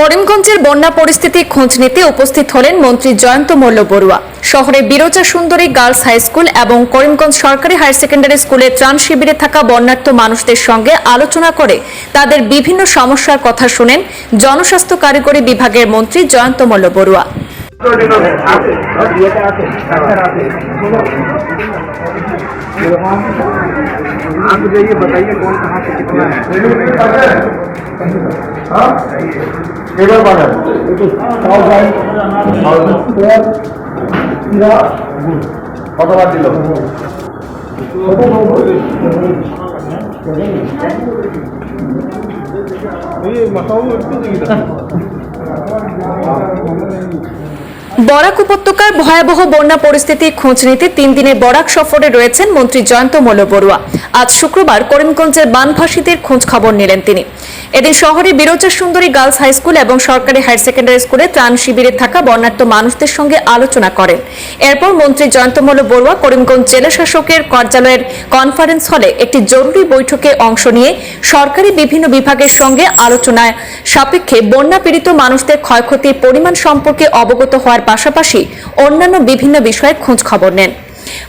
করিমগঞ্জের বন্যা পরিস্থিতি খোঁজ নিতে উপস্থিত হলেন মন্ত্রী জয়ন্ত মল্ল বড়ুয়া শহরে বিরোচা সুন্দরী গার্লস হাই স্কুল এবং করিমগঞ্জ সরকারি হায়ার সেকেন্ডারি স্কুলে ত্রাণ শিবিরে থাকা বন্যার্থ মানুষদের সঙ্গে আলোচনা করে তাদের বিভিন্ন সমস্যার কথা শুনেন জনস্বাস্থ্য কারিগরি বিভাগের মন্ত্রী জয়ন্ত মল্ল বড়ুয়া आप जाइए बताइए कौन कहाँ से कितना है এবার বানান কতবার দিল বরাক উপত্যকার ভয়াবহ বন্যা পরিস্থিতি খোঁজ নিতে তিন দিনের বরাক সফরে রয়েছেন মন্ত্রী জয়ন্ত মল্ল বড়ুয়া। আজ শুক্রবার করিমগঞ্জের বানভাসীদের খোঁজ খবর নিলেন তিনি। এদিন শহরে বিরোচা সুন্দরী গার্লস হাই স্কুল এবং সরকারি হায়ার সেকেন্ডারি স্কুলে ত্রাণ শিবিরে থাকা বন্যার্থ মানুষদের সঙ্গে আলোচনা করেন। এরপর মন্ত্রী জয়ন্ত মল্ল বড়ুয়া করিমগঞ্জ জেলা শাসকের কার্যালয়ের কনফারেন্স হলে একটি জরুরি বৈঠকে অংশ নিয়ে সরকারি বিভিন্ন বিভাগের সঙ্গে আলোচনায় সাপেক্ষে বন্যা পীড়িত মানুষদের ক্ষয়ক্ষতির পরিমাণ সম্পর্কে অবগত হওয়ার পাশাপাশি অন্যান্য বিভিন্ন বিষয়ে খোঁজ খবর নেন।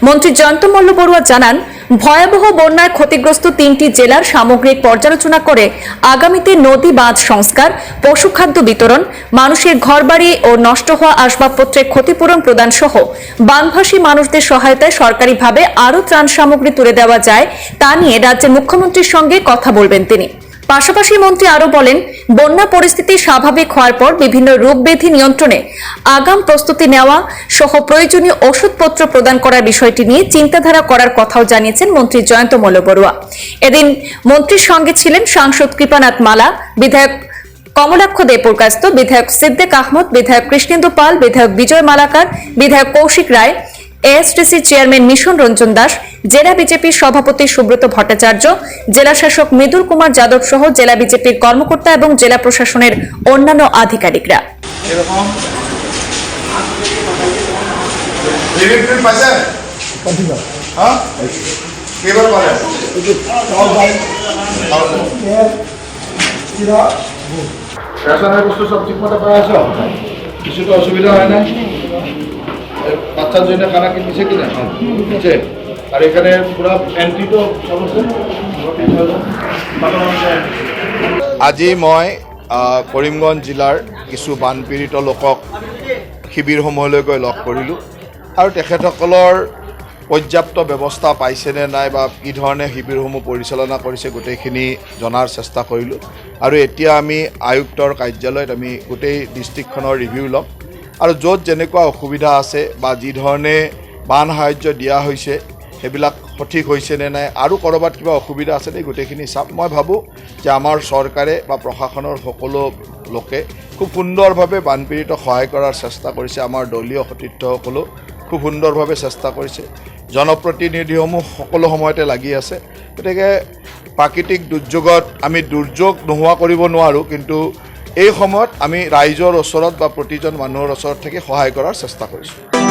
মন্ত্রী জয়ন্ত মল্ল বড়ুয়া জানান, ভয়াবহ বন্যায় ক্ষতিগ্রস্ত তিনটি জেলার সামগ্রিক পর্যালোচনা করে আগামীতে নদী বাঁধ সংস্কার পশুখাদ্য বিতরণ, মানুষের ঘরবাড়ি ও নষ্ট হওয়া আসবাবপত্রের ক্ষতিপূরণ প্রদান সহ বানভাসী মানুষদের সহায়তায় সরকারিভাবে আরও ত্রাণ সামগ্রী তুলে দেওয়া যায় তা নিয়ে রাজ্যের মুখ্যমন্ত্রীর সঙ্গে কথা বলবেন তিনি। পাশাপাশি মন্ত্রী আরও বলেন, বন্যা পরিস্থিতি স্বাভাবিক হওয়ার পর বিভিন্ন রোগ ব্যাধি নিয়ন্ত্রণে আগাম প্রস্তুতি নেওয়া সহ প্রয়োজনীয় ওষুধপত্র প্রদান করার বিষয়টি নিয়ে চিন্তাধারা করার কথাও জানিয়েছেন মন্ত্রী জয়ন্ত মল্ল বড়ুয়া। এদিন মন্ত্রীর সঙ্গে ছিলেন সাংসদ কৃপানাথ মালা, বিধায়ক কমলাক্ষ দেপুরকাস্ত বিধায়ক সিদ্দেক আহমদ, বিধায়ক কৃষ্ণেন্দু পাল, বিধায়ক বিজয় মালাকার, বিধায়ক কৌশিক রায় এএসটিসি চেয়ারম্যান মিশন রঞ্জন দাস জেলা বিজেপির সভাপতি সুব্রত ভট্টাচার্য জেলা শাসক মৃদুল কুমার যাদব সহ জেলা বিজেপির কর্মকর্তা এবং জেলা প্রশাসনের অন্যান্য আধিকারিকরা। হ্যাঁ? আছো? কিছুটা অসুবিধা হয় না। বাচ্চার জন্য খানা কি দিছে কিনা? দিচ্ছে আর এখানে পুরা এন্ট্রি তো আজি মই কৰিমগঞ্জ জিলাৰ কিছু বানপীড়িত লোকক শিবিৰসমূহলৈ গৈ লগ কৰিলোঁ। আৰু তেখেতসকলৰ পৰ্যাপ্ত ব্যৱস্থা পাইছেনে নাই বা কি ধৰণে শিবিৰসমূহ পৰিচালনা কৰিছে গোটেইখিনি জনাৰ চেষ্টা কৰিলোঁ। আৰু এতিয়া আমি আয়ুক্তৰ কাৰ্যালয়ত আমি গোটেই ডিষ্ট্ৰিক্টখনৰ ৰিভিউ ল'ম। আৰু য'ত যেনেকুৱা অসুবিধা আছে বা যি ধৰণে বান সাহাৰ্য দিয়া হৈছে, সেইবিলাক সঠিক হৈছে নে নাই আৰু ক'ৰবাত কিবা অসুবিধা আছে নেকি গোটেইখিনি চাম। মই ভাবোঁ যে আমাৰ চৰকাৰে বা প্ৰশাসনৰ সকলো লোকে খুব সুন্দৰভাৱে বানপীড়িত সহায় কৰাৰ চেষ্টা কৰিছে। আমাৰ দলীয় সতীৰ্থসকলেও খুব সুন্দৰভাৱে চেষ্টা কৰিছে। জনপ্ৰতিনিধিসমূহ সকলো সময়তে লাগি আছে। গতিকে প্ৰাকৃতিক দুৰ্যোগত আমি দুৰ্যোগ নোহোৱা কৰিব নোৱাৰোঁ, কিন্তু এই সময়ত আমি ৰাইজৰ ওচৰত বা প্ৰতিজন মানুহৰ ওচৰত থাকি সহায় কৰাৰ চেষ্টা কৰিছোঁ।